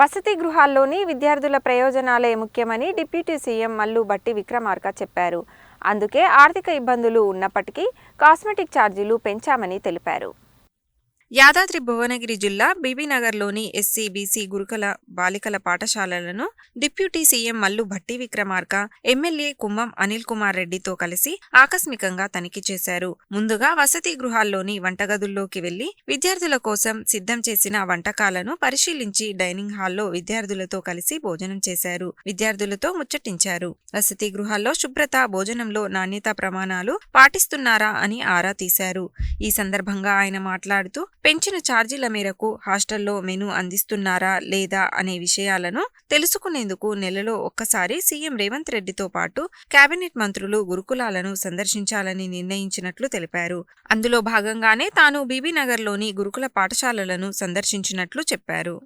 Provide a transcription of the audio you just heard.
వసతి గృహాల్లోని విద్యార్థుల ప్రయోజనాలే ముఖ్యమని డిప్యూటీ సీఎం మల్లు బట్టి విక్రమార్క చెప్పారు. అందుకే ఆర్థిక ఇబ్బందులు ఉన్నప్పటికీ కాస్మెటిక్ ఛార్జీలు పెంచామని తెలిపారు. యాదాద్రి భువనగిరి జిల్లా బీబీనగర్లోని ఎస్సీ బీసీ గురుకుల బాలికల పాఠశాలలను deputy CM Mallu Bhatti Vikramarka MLA Kumbham Anil Kumar రెడ్డితో కలిసి ఆకస్మికంగా తనిఖీ చేశారు. ముందుగా వసతి గృహాల్లోని వంటగదుల్లోకి వెళ్ళి విద్యార్థుల కోసం సిద్ధం చేసిన వంటకాలను పరిశీలించి డైనింగ్ హాల్లో విద్యార్థులతో కలిసి భోజనం చేశారు. విద్యార్థులతో ముచ్చటించారు. వసతి గృహాల్లో శుభ్రత భోజనంలో నాణ్యత ప్రమాణాలు పాటిస్తున్నారా అని ఆరా తీశారు. ఈ సందర్భంగా ఆయన మాట్లాడుతూ పెంచిన ఛార్జీల మేరకు హాస్టల్లో మెను అందిస్తున్నారా లేదా అనే విషయాలను తెలుసుకునేందుకు నెలలో ఒక్కసారి సీఎం రేవంత్ రెడ్డితో పాటు కేబినెట్ మంత్రులు గురుకులాలను సందర్శించాలని నిర్ణయించినట్లు తెలిపారు. అందులో భాగంగానే తాను బీబీనగర్లోని గురుకుల పాఠశాలలను సందర్శించినట్లు చెప్పారు.